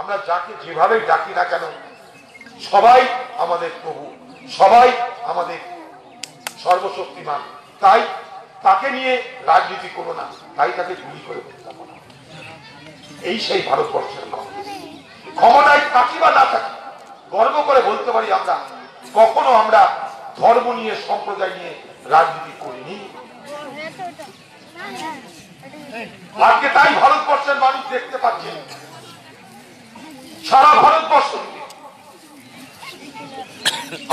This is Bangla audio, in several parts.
আমরা যাকে যেভাবেই ডাকি না কেন সবাই আমাদের প্রভু সবাই আমাদের সর্বশক্তিমান। তাই তাকে নিয়ে রাজনীতি করো না, তাই তাকে গুলি করে এই সেই ভারতবর্ষের ক্ষমতায় থাকি বা না থাকি, গর্ব করে বলতে পারি আমরা, কখনো আমরা ধর্ম নিয়ে, সম্প্রদায় নিয়ে রাজনীতি করিনি। আজকে তাই ভারতবর্ষের মানুষ দেখতে পাচ্ছে। সারা ভারতবর্ষ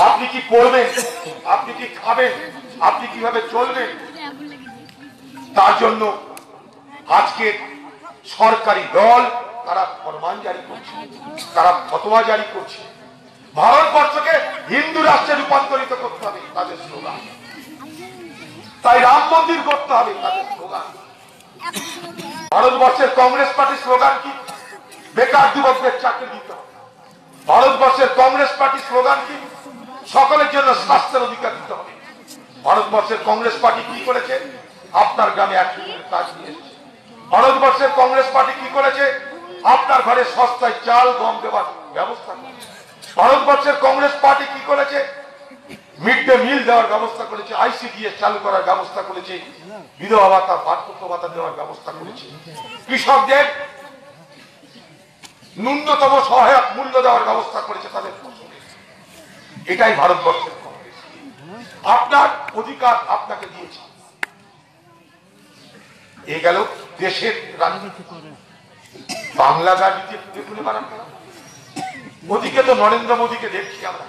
আপনি কি পড়বেন? আপনি কি খাবেন? আপনি কীভাবে চলবেন? তার জন্য আজকে সরকারি দল তারা ফরমান জারি করছে, তারা ফতোয়া জারি করছে। ভারতবর্ষকে হিন্দু রাষ্ট্রে রূপান্তরিত করতে হবে, তাদের স্লোগান। তাই রাম মন্দির করতে হবে, তাদের স্লোগান। ভারতবর্ষের কংগ্রেস পার্টির স্লোগান কি? বেকার যুবকদের চাকরি দিতে হবে। ভারতবর্ষের কংগ্রেস পার্টির স্লোগান কি? সকলের জন্য স্বাস্থ্যের অধিকার দিতে হবে। ভারতবর্ষের কংগ্রেস পার্টি কি করেছে? আপনার গ্রামে একশো দিনের কাজ নিয়ে ভারতবর্ষের কংগ্রেস পার্টি কি করেছে? আপনার ঘরে সস্তায় চাল, গম দেওয়ার ব্যবস্থা ভারতবর্ষের কংগ্রেস পার্টি কি করেছে? মিড ডে মিল দেওয়ার ব্যবস্থা করেছে, আইসিডিএস চালু করার ব্যবস্থা করেছে, বিধবা ভাতা বার্ধক্য ভাতা দেওয়ার ব্যবস্থা করেছে। কৃষকদের ন্যূনতম সহায়ক মূল্য দেওয়ার ব্যবস্থা করেছে তাদের এটাই ভারতবর্ষের কংগ্রেস। আপনার অধিকার আপনাকে দিয়েছে। এ গেল দেশের রাজনীতি বাংলা রাজনীতি ওদিকে তো নরেন্দ্র মোদীকে দেখছি আমরা।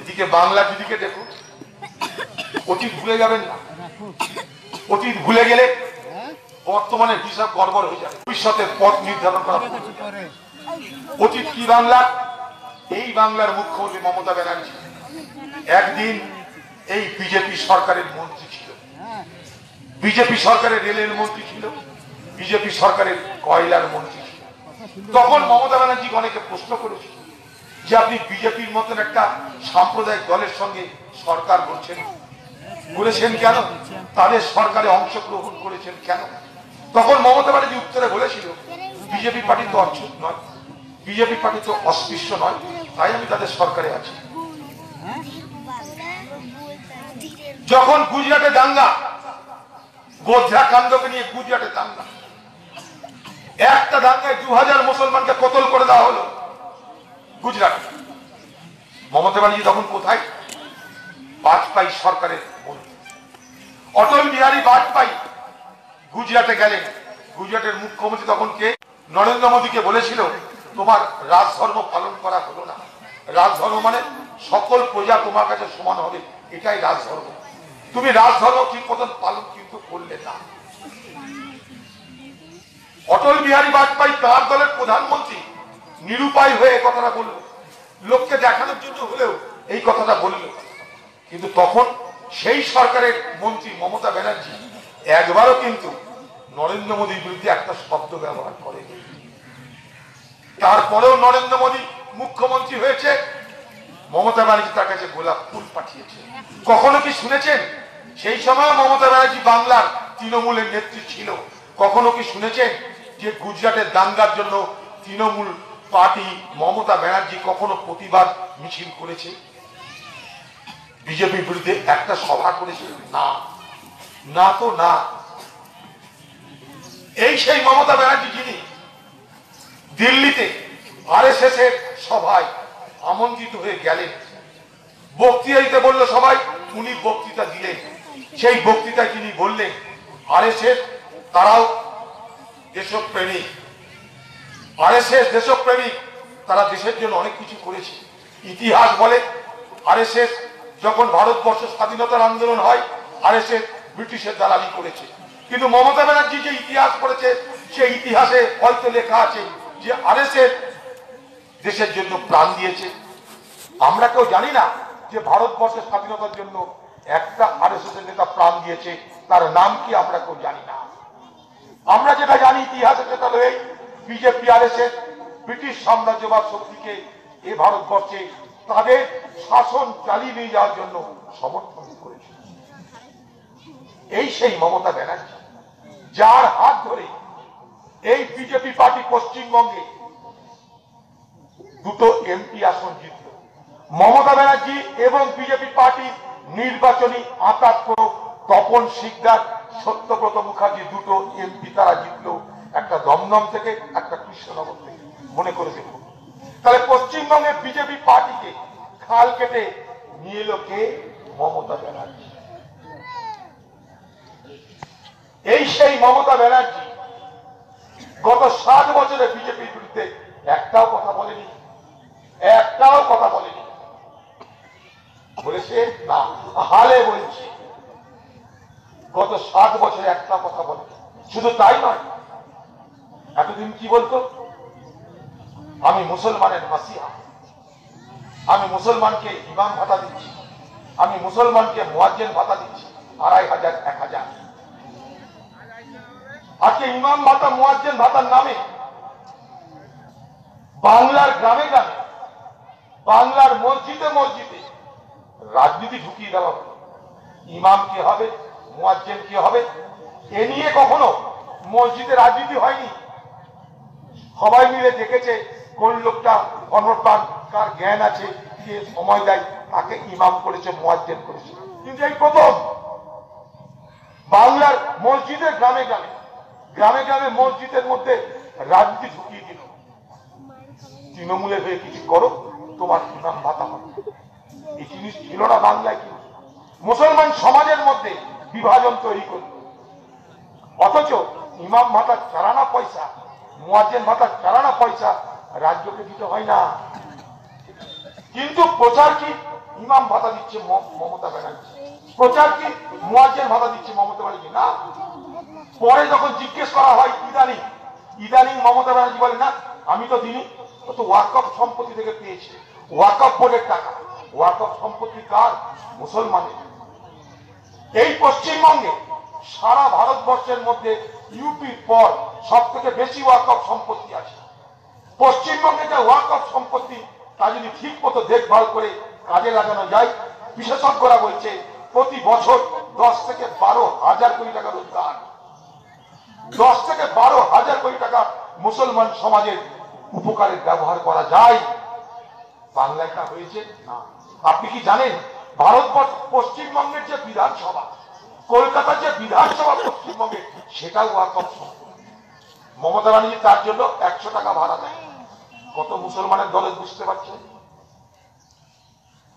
এদিকে বাংলা দিদিকে দেখুন অতীত ভুলে যাবেন না। অতীত ভুলে গেলে বর্তমানে হিসাব গড়বড় হয়ে যাবে। ভবিষ্যতের পথ নির্ধারণ করা। অতীত কি বাংলা? এই বাংলার মুখ্যমন্ত্রী মমতা ব্যানার্জি। একদিন এই বিজেপি সরকারের মন্ত্রী বিজেপি সরকারের রেলের মন্ত্রী ছিল, বিজেপি সরকারের কয়লার মন্ত্রী ছিল। তখন মমতা ব্যানার্জি অনেকে প্রশ্ন করেছিল যে আপনি বিজেপির মতন একটা সাম্প্রদায়িক দলের সঙ্গে সরকার করছেন করেছেন কেন? তাদের সরকারে অংশগ্রহণ করেছেন কেন? তখন মমতা ব্যানার্জি উত্তরে বলেছিল, বিজেপি পার্টি তো অচ্ছুত নয়, বিজেপি পার্টি তো অস্পৃশ্য নয়, তাই আমি তাদের সরকারে আছি। যখন গুজরাটে দাঙ্গা গোধরা কাণ্ডকে নিয়ে গুজরাটে দাঙ্গা একটা দাঙ্গায় দু হাজার মুসলমানকে কতল করে দেওয়া হলো? গুজরাট। মমতা ব্যানার্জি তখন কোথায়? বাজপাই সরকারের অটল বিহারী বাজপাই গুজরাটে গেলেন। গুজরাটের মুখ্যমন্ত্রী তখন কে? নরেন্দ্র মোদীকে বলেছিল, তোমার রাজধর্ম পালন করা হলো না। রাজধর্ম মানে সকল প্রজা তোমার কাছে সমান হবে। এটাই রাজধর্ম। তুমি রাজধর্ম ঠিক মতন পালন কিন্তু করলে না। অটল বিহারী বাজপেয়ী তার দলের প্রধানমন্ত্রী নিরুপায় হয়ে কথাটা বলল। লোককে দেখানোর জন্য হলেও এই কথাটা বলল। কিন্তু তখন সেই সরকারের মন্ত্রী মমতা ব্যানার্জি একবারও কিন্তু নরেন্দ্র মোদীর বিরুদ্ধে একটা শব্দ ব্যবহার করে তারপরেও নরেন্দ্র মোদী মুখ্যমন্ত্রী হয়েছে মমতা ব্যানার্জি তার কাছে গোলাপ ফুল পাঠিয়েছে। কখনো কি শুনেছেন? সেই সময় মমতা ব্যানার্জি বাংলার তৃণমূলের নেত্রী ছিল। কখনো কি শুনেছেন যে গুজরাটের দাঙ্গার জন্য তৃণমূল পার্টি মমতা ব্যানার্জি কখনো প্রতিবাদ মিছিল করেছে? বিজেপির বিরুদ্ধে একটা সভা করেছে? না। না তো না। এই সেই মমতা ব্যানার্জি যিনি দিল্লিতে আরএসএস এর সভায় আমন্ত্রিত হয়ে গেলেন। বক্তৃতা দিতে বলল সবাই, উনি বক্তৃতা দিলেন। সেই বক্তৃতায় তিনি বললেন, আরএসএস তারাও দেশব প্রেমিক আর দেশপ্রেমিক। আরএসএস দেশপ্রেমিক, তারা দেশের জন্য অনেক কিছু করেছে। ইতিহাস বলে আর এস এস যখন ভারতবর্ষ স্বাধীনতার আন্দোলন হয় আর এস এস ব্রিটিশের দালালি করেছে। কিন্তু মমতা ব্যানার্জি যে ইতিহাস পড়েছে, সেই ইতিহাসে হয়তো লেখা আছে যে আরএসএস দেশের জন্য প্রাণ দিয়েছে। আমরা কেউ জানি না যে ভারতবর্ষের স্বাধীনতার জন্য একটা এর নেতা প্রাণ দিয়েছে, তার নাম কি আমরা কেউ জানি না। আমরা যেটা জানি ইতিহাসে সেটা হয়ে বিজেপি আর এসে ব্রিটিশ সাম্রাজ্যবাদ শক্তিকে এ ভারতবর্ষে তাদের শাসন চালিয়ে নিয়ে যাওয়ার জন্য সমর্থন করেছে। এই সেই মমতা ব্যানার্জি, যার হাত ধরে এই বিজেপি পার্টি পশ্চিমবঙ্গে দুটো এমপি আসন জিতল। মমতা ব্যানার্জি এবং বিজেপি পার্টির নির্বাচনী আকাত্ম তপন শিকদার, সত্যব্রত মুখার্জি দুটো এমপি তারা জিতলো। একটা দমদম থেকে, একটা কৃষ্ণনগর থেকে। মনে করে দেখুন। তাহলে পশ্চিমবঙ্গের বিজেপি পার্টিকে খাল কেটে নিয়ে এলো কে? মমতা ব্যানার্জি। এই সেই মমতা ব্যানার্জি গত সাত বছরে বিজেপির বিরুদ্ধে একটাও কথা বলেনি। একটাও কথা বলেনি। বলেছে, না, হালে বলছে। গত সাত বছরে একটা কথা বলে শুধু তাই নয়, এতদিন কি বলতো? আমি মুসলমানের মাসিহা আমি মুসলমানকে ইমাম ভাতা দিচ্ছি। আমি মুসলমানকে মোয়াজ্জেন ভাতা দিচ্ছি, আড়াই হাজার, এক হাজার। আজকে ইমাম ভাতা, মোয়াজ্জেন ভাতার নামে বাংলার গ্রামে গ্রামে বাংলার মসজিদে মসজিদে রাজনীতি ঢুকিয়ে দেওয়া হলো। ইমাম কে হবে মুয়াজ্জেন কে হবে, এ নিয়ে কখনো মসজিদে রাজনীতি হয়নি। সবাই মিলে দেখেছে কোন লোকটা অনর্পান কার জ্ঞান আছে, কে সময় দেয় তাকে ইমাম করেছে, মুয়াজ্জেন করেছে। কিন্তু এই প্রথম বাংলার মসজিদের গ্রামে গ্রামে গ্রামে গ্রামে মসজিদের মধ্যে রাজনীতি ঢুকিয়ে দিল। তৃণমূলের হয়ে কিছু করো তোমার ইমাম ভাতা হবে। এই জিনিস ছিল না বাংলায় কি মুসলমান সমাজের মধ্যে বিভাজন তৈরি করল। অথচ ইমাম ভাতার চারানা পয়সা, মুয়াজ্জেন ভাতার চারানা পয়সা রাজ্যকে দিতে হয় না। কিন্তু প্রচার কি ইমাম ভাতা দিচ্ছে মমতা ব্যানার্জি? প্রচার কি মুয়াজ্জেন ভাতা দিচ্ছে মমতা ব্যানার্জি? না। পরে যখন জিজ্ঞেস করা হয় ইদানিং ইদানিং মমতা ব্যানার্জি বলে, না, আমি তো দিনই তো ওয়াকফ সম্পত্তি থেকে পেয়েছি। ওয়াকফ বোর্ডের টাকা। ওয়াকফ সম্পত্তি কার? মুসলমানের। এই পশ্চিমবঙ্গে সারা ভারতবর্ষের মধ্যে ইউপির পর সব থেকে বেশি ওয়াকফ সম্পত্তি আছে। পশ্চিমবঙ্গে যে ওয়াকফ সম্পত্তি, তা যদি ঠিক মতো দেখভাল করে কাজে লাগানো যায়, বিশেষজ্ঞরা বলছে প্রতি বছর দশ থেকে বারো হাজার কোটি টাকা রোজগার। দশ থেকে বারো হাজার কোটি টাকা মুসলমান সমাজের উপকারে ব্যবহার করা যায়। বাংলায় তা হয়েছে? না। আপনি কি জানেন? ভারতবর্ষ পশ্চিমবঙ্গের যে বিধানসভা কলকাতার যে বিধানসভা পশ্চিমবঙ্গে, সেটাও সম্পত্তি মমতা ব্যানার্জি তার জন্য একশো টাকা ভাড়া দেয়। কত মুসলমানের দলে বুঝতে পারছেন?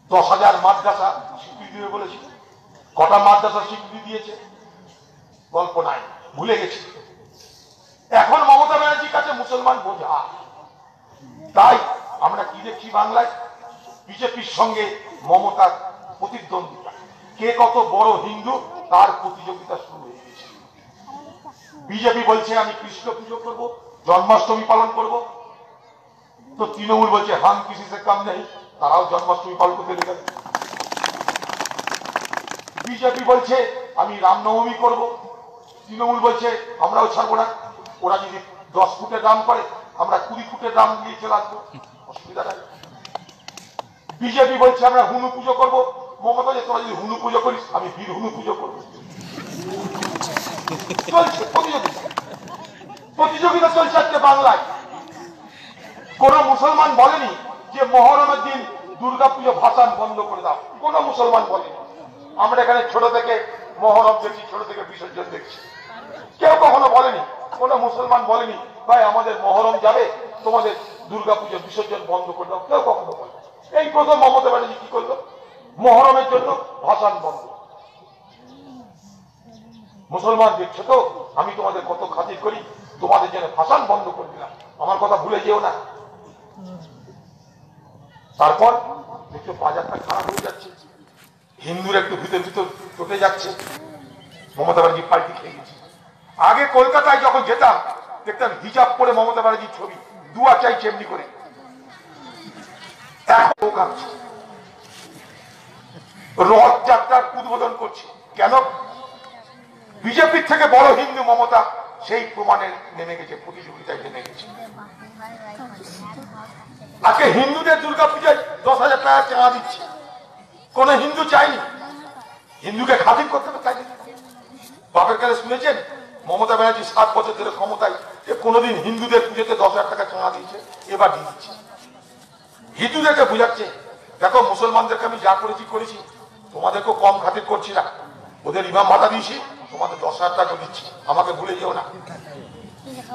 দশ হাজার মাদ্রাসা স্বীকৃতি দেবে বলেছিল। কটা মাদ্রাসা স্বীকৃতি দিয়েছে? গল্প নাই, ভুলে গেছে। এখন মমতা ব্যানার্জির কাছে মুসলমান বোঝা। তাই আমরা কি দেখছি বাংলায়? বিজেপির সঙ্গে মমতার প্রতিদ্বন্দ্বিতা। কে কত বড় হিন্দু, তার প্রতিযোগিতা শুরু হয়ে গেছে। বিজেপি বলছে, আমি কৃষ্ণ পুজো করব, জন্মাষ্টমী পালন করব। তো তৃণমূল বলছে, হাম কিসি সে কম নেই, তারাও জন্মাষ্টমী পালন করতে লেগে। বিজেপি বলছে, আমি রামনবমী করব। তৃণমূল বলছে, আমরাও ছাড়বো না। ওরা যদি দশ ফুটে দাম করে আমরা কুড়ি ফুটের দাম দিয়ে চলে আসব। অসুবিধা নাই। বিজেপি বলছে, আমরা হুনু পুজো করব। মমতা যে, তোরা যদি হুনু পুজো করিস, আমি বীর হুনু পুজো করব। চলছে প্রতিযোগিতা। প্রতিযোগিতা চলছে আজকে বাংলায়। কোন মুসলমান বলেনি যে, মহরমের দিন দুর্গা পুজো ভাসান বন্ধ করে দাও। কোন মুসলমান বলেনি। আমরা এখানে ছোট থেকে মহরম দেখছি, ছোট থেকে বিসর্জন দেখছি। কেউ কখনো বলেনি, কোন মুসলমান বলেনি ভাই, আমাদের মহরম যাবে, তোমাদের দুর্গা পুজো বিসর্জন বন্ধ করে দাও, কেউ কখনো বলে এই প্রথম মমতা ব্যানার্জি কি করল? মহরমের জন্য ভাসান বন্ধ। মুসলমান দেখছ তো আমি তোমাদের কত খাতির করি, তোমাদের জন্য ভাসান বন্ধ করে দিলাম। আমার কথা ভুলে যেও না। তারপর দেখছ বাজারটা খারাপ হয়ে যাচ্ছে। হিন্দুর একটু ভিতর ভিতর চটে যাচ্ছে। মমতা ব্যানার্জি পাল্টি খেয়ে গেছে। আগে কলকাতায় যখন যেতাম দেখতাম হিজাব পরে মমতা ব্যানার্জির ছবি, দুয়া চাইছে এমনি করে। কাঁদছে। রথযাত্রার উদ্বোধন করছে। কেন? বিজেপির থেকে বড় হিন্দু মমতা সেই প্রমাণে নেমে গেছে, প্রতিযোগিতায় নেমে গেছে। আজকে হিন্দুদের দুর্গা পূজায় দশ হাজার টাকা চাঁদা দিচ্ছে। কোন হিন্দু চাইনি হিন্দুকে খাতির করতে হবে, তাই বাপের কাছে শুনেছেন? মমতা ব্যানার্জি সাত বছর ধরে ক্ষমতায়, এ কোনোদিন হিন্দুদের পুজোতে দশ হাজার টাকা চাঁদা দিয়েছে, এবার দিয়ে দিচ্ছে। হিন্দুদেরকে বুঝাচ্ছে, দেখো মুসলমানদেরকে আমি যা করেছি করেছি, তোমাদেরকেও কম খাতির করছি না। ওদের ইমাম মাথা দিয়েছি, তোমাদের দশ হাজার টাকা দিচ্ছি, আমাকে ভুলে যেও না।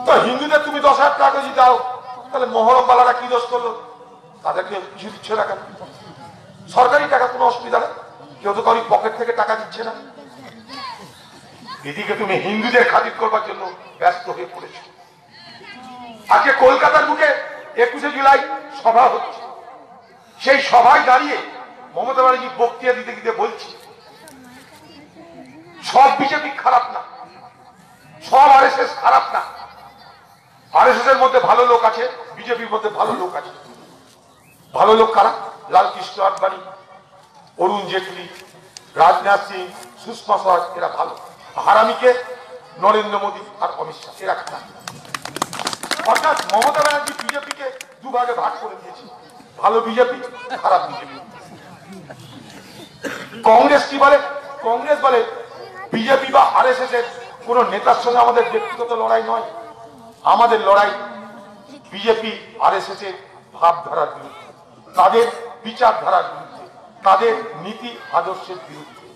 তো হিন্দুদের তুমি দশ হাজার টাকা যদি দাও, তাহলে মহরম বালারা কি দোষ করল? তাদেরকে কিছু দিচ্ছে না কেন সরকারি টাকা কোনো অসুবিধা নেই, কেউ তো কারোর পকেট থেকে টাকা দিচ্ছে না। এদিকে তুমি হিন্দুদের খাতির করবার জন্য ব্যস্ত হয়ে পড়েছ। আজকে কলকাতার বুকে একুশে জুলাই সভা হচ্ছে। সেই সভায় দাঁড়িয়ে মমতা ব্যানার্জি বক্তৃতা দিতে দিতে বলছি, সব বিজেপি খারাপ না, সব আর এস খারাপ না। আর এস এর মধ্যে ভালো লোক আছে, বিজেপির মধ্যে ভালো লোক আছে। ভালো লোক কারা? লালকৃষ্ণ আডবাণী, অরুণ জেটলি, রাজনাথ সিং, সুষমা স্বরাজ, এরা ভালো। হারামিকে নরেন্দ্র মোদী আর অমিত শাহ, এরা খারাপ অর্থাৎ মমতা ব্যানার্জি বিজেপিকে দুভাগে ভাগ করে দিয়েছে। ভালো বিজেপি, খারাপ বিজেপি। কংগ্রেস কি বলে? কংগ্রেস বলে, বিজেপি বা আর এস এর কোন নেতার সঙ্গে আমাদের ব্যক্তিগত লড়াই নয়। আমাদের লড়াই বিজেপি আর এস এর ভাবধারার বিরুদ্ধে, তাদের বিচারধারার বিরুদ্ধে, তাদের নীতি, আদর্শের বিরুদ্ধে।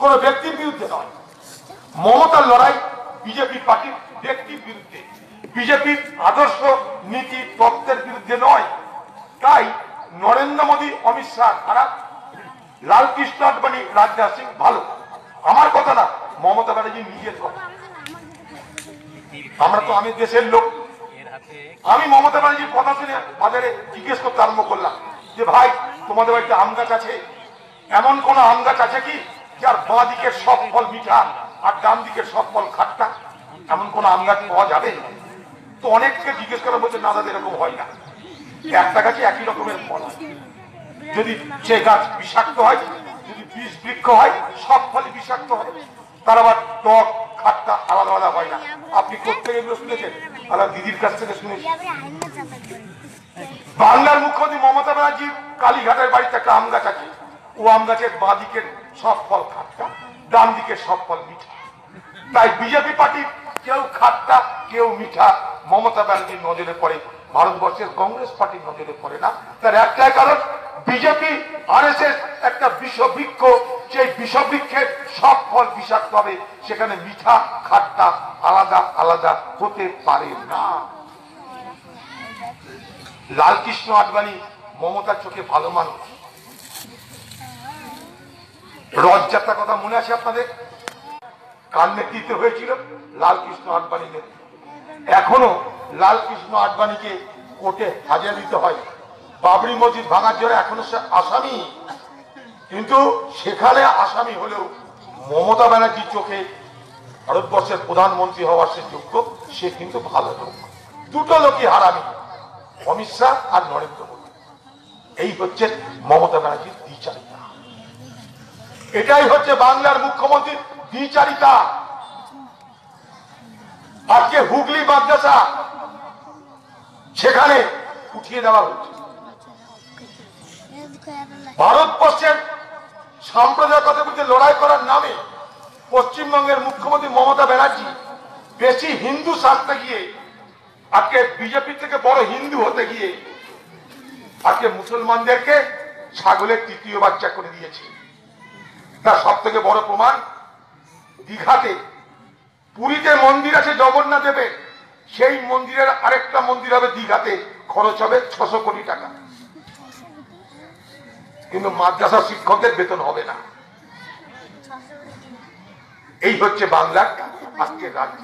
কোন ব্যক্তির বিরুদ্ধে নয়। মমতার লড়াই বিজেপি পার্টির ব্যক্তির বিরুদ্ধে। বিজেপির আদর্শ নীতি তত্ত্বের বিরুদ্ধে নয়। তাই নরেন্দ্র মোদী, অমিত শাহ খারাপ লালকৃষ্ণ আডবাণী রাজনাথ সিং ভালো। আমার কথা না, মমতা ব্যানার্জি নিজের কথা। আমরা তো, আমি দেশের লোক। আমি মমতা ব্যানার্জির কথা শুনে বাজারে জিজ্ঞেস করতে আরম্ভ করলাম যে, ভাই, তোমাদের বাড়িতে আম গাছ আছে? এমন কোন আম গাছ আছে কি, যার বাঁ দিকের সব ফল মিঠা? আর ডান দিকের সব ফল খাট্টা, এমন কোন আম গাছ পাওয়া যাবে? তো অনেককে জিজ্ঞেস করা বলছে, না দাদা এরকম হয় না। একটা গাছে একই রকমের ফল যদি সে গাছ বিষাক্ত হয়, যদি বিষ বৃক্ষ হয়, সব ফলই বিষাক্ত হয় তার আবার টক, খাট্টা আলাদা আলাদা হয় না। আপনি কোথেকে এগুলো শুনেছেন? আলাদা দিদির কাছ থেকে শুনেছি। বাংলার মুখ্যমন্ত্রী মমতা ব্যানার্জি কালীঘাটের বাড়িতে একটা আম গাছ আছে। ও আম গাছের বাঁ দিকের সব ফল খাট্টা। ডান দিকের সব ফল মিঠা। তাই বিজেপি পার্টির কেউ খাট্টা, কেউ মিঠা। মমতা ব্যানার্জির নজরে পড়ে, ভারতবর্ষের কংগ্রেস পার্টির নজরে পড়ে না। তার একটাই কারণ, বিজেপি আর একটা বিষবৃক্ষ। সেই বিষবৃক্ষের সব ফল বিষাক্ত হবে। সেখানে মিঠা, খাট্টা আলাদা আলাদা হতে পারে না। লালকৃষ্ণ আডবাণী মমতার চোখে ভালো মানুষ। রথযাত্রার কথা মনে আছে আপনাদের? কার নেতৃত্বে হয়েছিল লালকৃষ্ণ আডবাণী নেতৃত্ব এখনও লালকৃষ্ণ আডবাণীকে কোর্টে হাজিরা দিতে হয়। বাবরি মসজিদ ভাঙার জন্য এখনও সে আসামি। কিন্তু সেখানে আসামি হলেও মমতা ব্যানার্জির চোখে ভারতবর্ষের প্রধানমন্ত্রী হওয়ার সে যোগ্য, সে কিন্তু ভালো লোক। দুটো লোকই হারামি, অমিত শাহ আর নরেন্দ্র মোদী। এই হচ্ছে মমতা ব্যানার্জির দ্বিচারিতা এটাই হচ্ছে বাংলার মুখ্যমন্ত্রীর দ্বিচারিতা। আজকে হুগলি মাদ্রাসা সেখানে উঠিয়ে দেওয়া হচ্ছে। ভারতবর্ষের সাম্প্রদায়িকতার বিরুদ্ধে লড়াই করার নামে পশ্চিমবঙ্গের মুখ্যমন্ত্রী মমতা ব্যানার্জি বেশি হিন্দু সাজতে গিয়ে, আজকে বিজেপি থেকে বড় হিন্দু হতে গিয়ে, আজকে মুসলমানদেরকে ছাগলের তৃতীয় বাচ্চা করে দিয়েছে। তার সব থেকে বড় প্রমাণ, দীঘাতে পুরীতে মন্দির আছে জগন্নাথ দেবের সেই মন্দিরের আরেকটা মন্দির হবে দীঘাতে, খরচ হবে ছশো কোটি টাকা। কিন্তু মাদ্রাসা শিক্ষকদের বেতন হবে না। এই হচ্ছে বাংলার আজকে রাজ্য।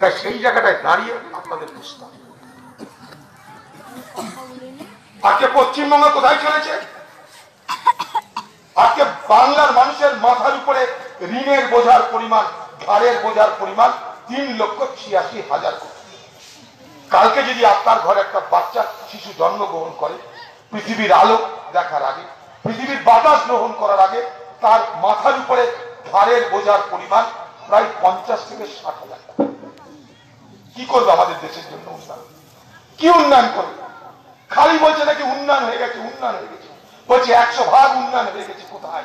তাই সেই জায়গাটায় দাঁড়িয়ে আপনাদের বুঝতে আজকে পশ্চিমবঙ্গ কোথায় চলেছে? আজকে বাংলার মানুষের মাথার উপরে ঋণের বোঝার পরিমাণ, ঘাড়ের বোঝার পরিমাণ তিন লক্ষ ছিয়াশি হাজার কালকে যদি আপনার ঘরে একটা বাচ্চা, শিশু জন্মগ্রহণ করে, পৃথিবীর আলো দেখার আগে, পৃথিবীর বাতাস গ্রহণ করার আগে, তার মাথার উপরে ঘাড়ের বোঝার পরিমাণ প্রায় পঞ্চাশ থেকে ষাট হাজার কি করবে আমাদের দেশের জন্য উন্নয়ন? কি উন্নয়ন করবে? খালি বলছে নাকি উন্নয়ন হয়ে গেছে, উন্নয়ন হয়ে গেছে। বলছে, একশো ভাগ উন্নয়ন হয়ে গেছে, কোথায়?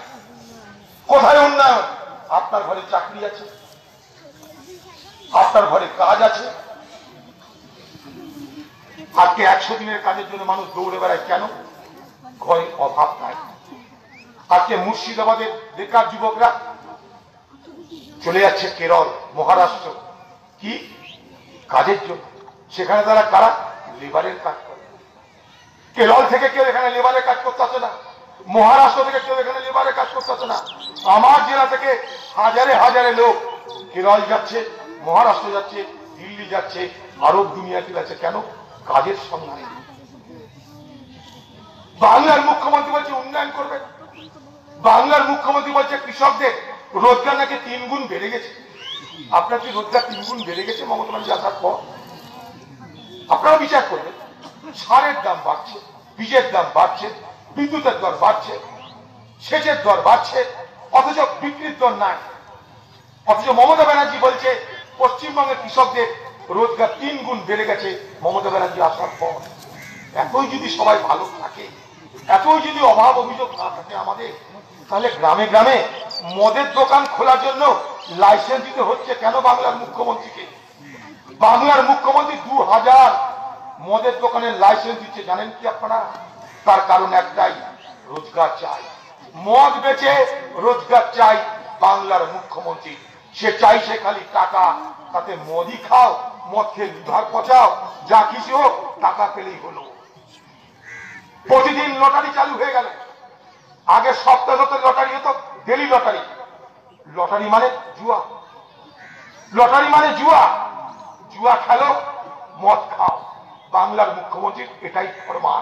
কোথায় উন্নয়ন? আপনার ঘরে চাকরি আছে? আপনার ঘরে কাজ আছে? আজকে একশো দিনের কাজের জন্য মানুষ দৌড়ে বেড়ায় কেন? ঘরে অভাব নাই। আজকে মুর্শিদাবাদের বেকার যুবকরা চলে যাচ্ছে কেরল, মহারাষ্ট্র। কি? কাজের জন্য। সেখানে তারা কারা? লেবারের কাজ। কেরল থেকে কেউ এখানে লেবারের কাজ করতে আসে না। মহারাষ্ট্র থেকে কেউ এখানে লেবারের কাজ করতে আসে না। আমার জেলা থেকে হাজারে হাজারে লোক কেরল যাচ্ছে, মহারাষ্ট্র যাচ্ছে, দিল্লি যাচ্ছে, আরব দুনিয়াতে যাচ্ছে। কেন? কাজের সন্ধানে বাংলার মুখ্যমন্ত্রী বলছে উন্নয়ন করবে। বাংলার মুখ্যমন্ত্রী বলছে কৃষকদের রোজগার নাকি তিন গুণ বেড়ে গেছে। আপনার কি রোজগার তিন গুণ বেড়ে গেছে, মমতা ব্যানার্জি, আসার পর? আপনারা বিচার করবেন। সারের দাম বাড়ছে, বীজের দাম বাড়ছে, বিদ্যুতের দর বাড়ছে, সেচের দর বাড়ছে, অথচ বিক্রির দর নাই। অথচ মমতা ব্যানার্জি বলছে পশ্চিমবঙ্গের কৃষকদের রোজগার তিন গুণ বেড়ে গেছে মমতা ব্যানার্জি আসার পর। এতই যদি সবাই ভালো থাকে, এতই যদি অভাব অভিযোগ না থাকে আমাদের, তাহলে গ্রামে গ্রামে মদের দোকান খোলার জন্য লাইসেন্স দিতে হচ্ছে কেন বাংলার মুখ্যমন্ত্রীকে? বাংলার মুখ্যমন্ত্রী দু হাজার মদের দোকানের লাইসেন্স দিচ্ছে, জানেন কি আপনারা? তার কারণ একটাই, রোজগার চাই। মদ বেচে রোজগার চাই বাংলার মুখ্যমন্ত্রী। সে চাইছে খালি টাকা, তাতে মদই খাও, মদ খেয়ে লিভার পচাও, যা কিছু হোক, টাকা পেলেই হলো। প্রতিদিন লটারি চালু হয়ে গেল। আগে সপ্তাহ লটারি হতো ডেলি লটারি। লটারি মানে জুয়া। লটারি মানে জুয়া। জুয়া খেলো, মদ খাও। বাংলার মুখ্যমন্ত্রীর এটাই প্রমাণ।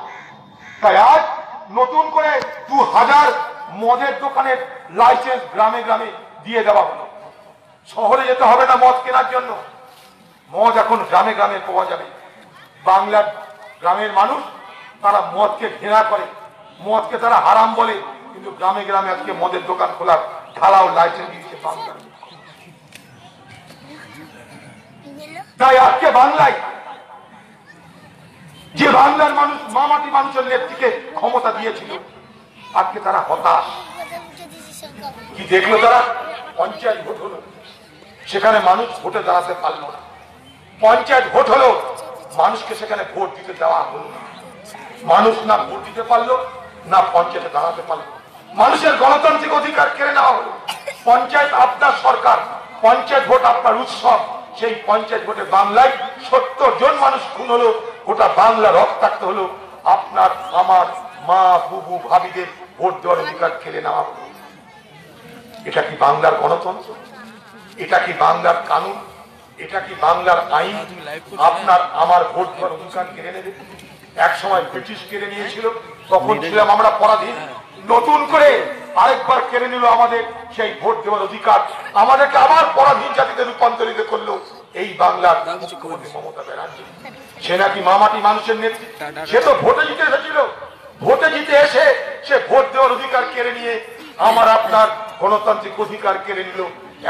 তাই আজ নতুন করে দু হাজার মদের দোকানের লাইসেন্স গ্রামে গ্রামে দিয়ে দেওয়া হলো। শহরে যেতে হবে না মদ কেনার জন্য। মদ এখন গ্রামে গ্রামে পাওয়া যাবে। বাংলার গ্রামের মানুষ তারা মদকে ঘৃণা করে। মদকে তারা হারাম বলে কিন্তু গ্রামে গ্রামে আজকে মদের দোকান খোলার ঢালাও লাইসেন্স দিয়েছে বাংলার। তাই আজকে বাংলায় যে বাংলার মানুষ, মামাটি মানুষের নেত্রীকে ক্ষমতা দিয়েছিল, আজকে তারা হতাশ। কি দেখল তারা? পঞ্চায়েত ভোট হলো। সেখানে মানুষ ভোটে দাঁড়াতে পারল না। পঞ্চায়েত ভোট হলো, মানুষকে সেখানে ভোট দিতে দেওয়া হলো মানুষ না ভোট দিতে পারল, না পঞ্চায়েতে দাঁড়াতে পারল। মানুষের গণতান্ত্রিক অধিকার কেড়ে নেওয়া হলো। পঞ্চায়েত আপনার সরকার, পঞ্চায়েত ভোট আপনার উৎসব। সেই পঞ্চায়েত ভোটে বাংলায় সত্তর জন মানুষ খুন হলো গোটা বাংলা রক্তাক্ত হলো। আপনার আমার মা, বুবু, ভাবিদের ভোট দেওয়ার অধিকার কেড়ে নেওয়া এটা কি বাংলার গণতন্ত্র? এটা কি বাংলার কানুন? এটা কি বাংলার আইন? আপনার আমার ভোট দেওয়ার অধিকার কেড়ে নেবে? এক সময় ব্রিটিশ কেড়ে নিয়েছিল, তখন ছিলাম আমরা পরাধীন। নতুন করে আরেকবার কেড়ে নিল আমাদের সেই ভোট দেওয়ার অধিকার। আমাদেরকে আবার পরাধীন জাতিতে রূপান্তরিত করল। এই বাংলার মুখ্যমন্ত্রী মমতা ব্যানার্জি। সে নাকি মামাটি মানুষের নেত্রী? সে তো ভোটে জিতে এসেছিল। ভোটে জিতে এসে সে ভোট দেওয়ার অধিকার কেড়ে নিয়ে আমার আপনার গণতান্ত্রিক অধিকার কেড়ে নিল।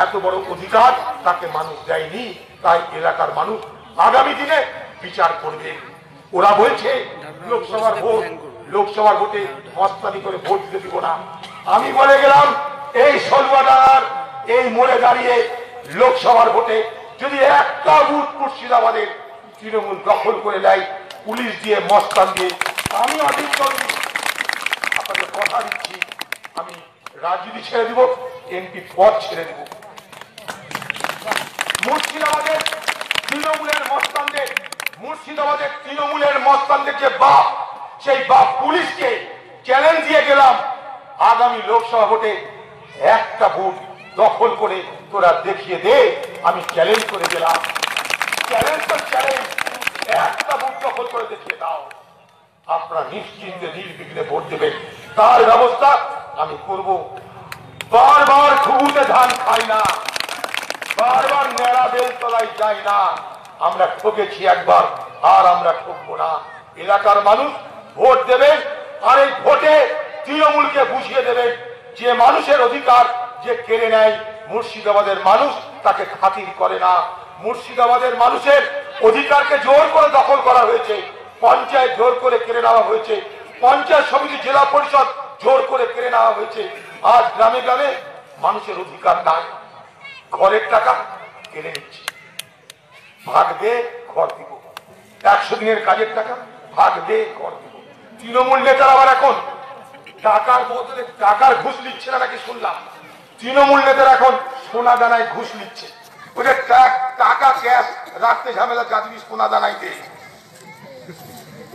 এত বড় অধিকার তাকে মানুষ দেয়নি। তাই এলাকার মানুষ আগামী দিনে বিচার করবে। ওরা বলছে লোকসভার ভোট লোকসভার ভোটে মস্তানি করে ভোট দিতে দিব না। আমি বলে গেলাম এই সলুয়াডার এই মোড়ে দাঁড়িয়ে লোকসভার ভোটে যদি একটা বুথ মুর্শিদাবাদের তৃণমূল দখল করে নেয়, পুলিশ দিয়ে মস্তান দিয়ে, আমি অধীন করবি। আপনাদের কথা দিচ্ছি, আমি রাজনীতি ছেড়ে দিব, এমপি পদ ছেড়ে দিব। মুর্শিদাবাদের তৃণমূলের মস্তানদের, মুর্শিদাবাদের তৃণমূলের মস্তানদের যে বাপ, সেই বাপ পুলিশকে চ্যালেঞ্জ দিয়ে গেলাম। আগামী লোকসভা ভোটে একটা ভোট দখল করে তোরা দেখিয়ে দে, আমি চ্যালেঞ্জ করে গেলাম। চ্যালেঞ্জ চ্যালেঞ্জ একটা ভোট করে দেখিয়ে দাও। আপনারা নিশ্চিন্তে, নির্বিঘ্নে ভোট দেবেন। তার ব্যবস্থা আমি করব। বারবার খুবুতে ধান খাই না। বারবার নেড়া বেল তলায় যাই না। আমরা ঠকেছি একবার, আর আমরা ঠকবো না। এলাকার মানুষ ভোট দেবেন, আর এই ভোটে তৃণমূলকে বুঝিয়ে দেবেন। যে মানুষের অধিকার যে কেড়ে নেয় মুর্শিদাবাদের মানুষ তাকে খাতির করে না। মুর্শিদাবাদের মানুষের অধিকারকে জোর করে দখল করা হয়েছে, পঞ্চায়েত জোর করে কেড়ে নেওয়া হয়েছে, পঞ্চায়েত সমিতি জেলা পরিষদ জোর করে কেড়ে নেওয়া হয়েছে। আজ গ্রামে গ্রামে মানুষের অধিকার নাই, ঘরের টাকা কেড়ে নিচ্ছে। ভাগ দে, ঘর দিব। একশো দিনের কাজের টাকা, ভাগ দে, ঘর দিব। তৃণমূল নেতারা আবার এখন টাকার বদলে টাকার ঘুষ নিচ্ছে না নাকি শুনলাম। তৃণমূল নেতারা এখন সোনা দানায় ঘুষ নিচ্ছে। টাকা, ক্যাশ, রাখতে ঝামেলা সোনা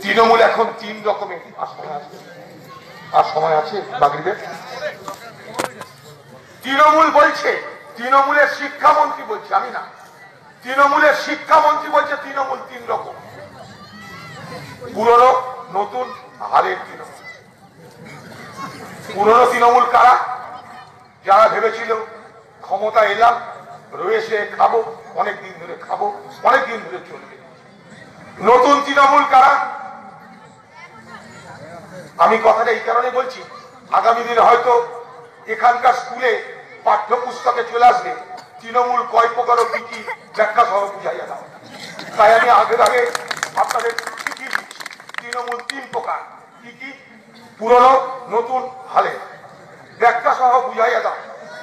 তৃণমূল এখন তিন রকমের। আর সময় আছে? বাগরিদের তৃণমূল বলছে, তৃণমূলের শিক্ষামন্ত্রী বলছে, আমি না। তৃণমূলের শিক্ষামন্ত্রী বলছে, তৃণমূল তিন রকম। পুরনো, নতুন, হারের তৃণমূল। পুরনো তৃণমূল কারা? যারা ভেবেছিল, ক্ষমতা এলাম, রয়েছে খাব অনেক দিন ধরে খাব অনেক দিন ধরে চলবে। নতুন তৃণমূল কারা? আমি কথাটা এই কারণে বলছি, আগামী দিনে হয়তো এখানকার স্কুলে পাঠ্যপুস্তকে চলে আসবে, তৃণমূল কয় প্রকার কি কি ব্যাখ্যা সহ বুঝাইয়া দাও তাই আমি আগে আগে আপনাদের তৃণমূল তিন প্রকার, কি কি? পুরনো, নতুন হালে ব্যাখ্যা সহ বুঝাইয়া দাও।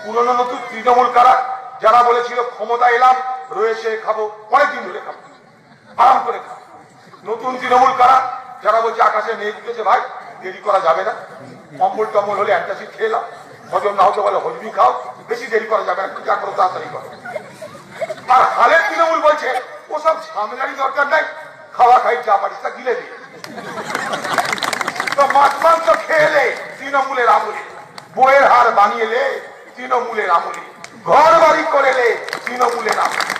পুরনো নতুন তৃণমূল কারা? যারা বলেছিল, ক্ষমতা এলাম, রয়েছে, খাব, অনেকদিন ধরে খাব। আরাম করে খাব। নতুন তৃণমূল কারা? যারা বলছে, আকাশে মেঘ উঠেছে, ভাই, দেরি করা যাবে না। অম্বল টম্বল হলে একটা সিট খেলাম হজম না হতে বলে হজমি খাও। বেশি দেরি করা যাবে না, যা করো তাড়াতাড়ি করো। আর হালের তৃণমূল বলছে, ওসব ঝামেলারই দরকার নাই, খাওয়া খাই, যা পারিস তা গিলে দিয়ে তো মাছ, মাংস খেয়েলে তৃণমূলের আমলে। বইয়ের হার বানিয়েলে তৃণমূলের আমলে। ঘর বাড়ি করেলে তৃণমূলের আমলে।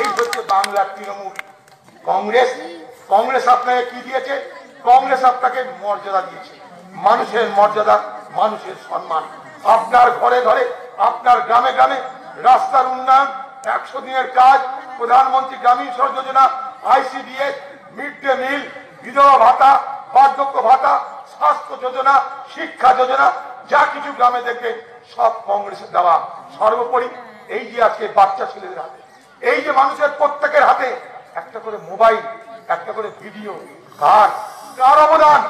এই হচ্ছে বাংলার তৃণমূল। কংগ্রেস কংগ্রেস আপনাকে কি দিয়েছে? কংগ্রেস আপনাকে মর্যাদা দিয়েছে। মানুষের মর্যাদা, মানুষের সম্মান। আপনার ঘরে ঘরে, আপনার গ্রামে গ্রামে রাস্তার উন্নয়ন, একশো দিনের কাজ, প্রধানমন্ত্রী গ্রামীণ সড়ক যোজনা, আইসিডিএস, মিড ডে মিল, বিধবা ভাতা, বার্ধক্য ভাতা স্বাস্থ্য যোজনা, শিক্ষা যোজনা, যা কিছু গ্রামে দেখবেন সব কংগ্রেসের দেওয়া। সর্বোপরি এই যে আজকে বাচ্চা ছেলেদের হাতে, এই যে মানুষের প্রত্যেকের হাতে একটা করে মোবাইল, একটা করে ভিডিও, কার কার অবদান?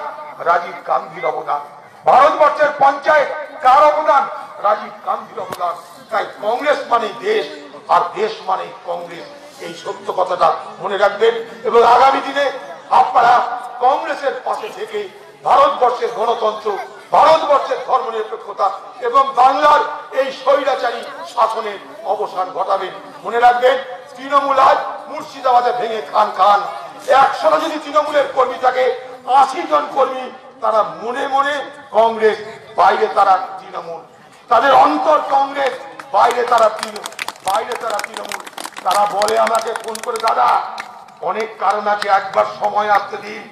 রাজীব গান্ধীর অবদান। ভারতবর্ষের পঞ্চায়েত, কার অবদান? রাজীব গান্ধীর অবদান। তাই কংগ্রেস মানে দেশ, আর দেশ মানে কংগ্রেস। এই সত্য কথাটা মনে রাখবেন। এবং আগামী দিনে আপনারা কংগ্রেসের পাশে থেকে ভারতবর্ষের গণতন্ত্র, ভারতবর্ষের ধর্মনিরপেক্ষতা এবং বাংলার এই স্বৈরাচারী শাসনের অবসান ঘটাবেন মনে রাখবেন, তৃণমূল আজ মুর্শিদাবাদে ভেঙে খান খান। একশোটা যদি তৃণমূলের কর্মী থাকে আশি জন কর্মী, তারা মনে মনে কংগ্রেস, বাইরে তারা তৃণমূল। তাদের অন্তর কংগ্রেস, বাইরে তারা তৃণমূল বাইরে তারা তৃণমূল। তারা বলে আমাকে ফোন করে, দাদা, অনেক কারণ আছে, একবার সময় আসতে দিন,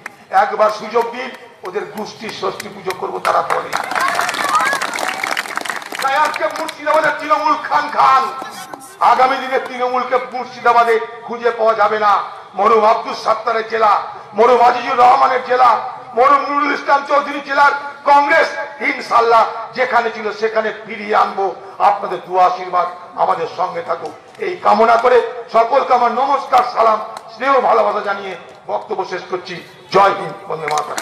একবার সুযোগ দিন ওদের গোষ্ঠীর ষষ্ঠী পুজো করব, তারা বলে। তাই আজকে মুর্শিদাবাদের তৃণমূল খান খান। আগামী দিনে তৃণমূলকে মুর্শিদাবাদে খুঁজে পাওয়া যাবে না। আব্দুল সাত্তারের জেলা আজিজুর রহমানের জেলা নুরুল ইসলাম চৌধুরী জেলার কংগ্রেস ইনশাল্লাহ যেখানে ছিল সেখানে ফিরিয়ে আনব। আপনাদের দু আশীর্বাদ আমাদের সঙ্গে থাকুক। এই কামনা করে সকলকে আমার নমস্কার, সালাম, স্নেহ, ভালোবাসা জানিয়ে বক্তব্য শেষ করছি। জয় হিন্দ, বন্দে মাতা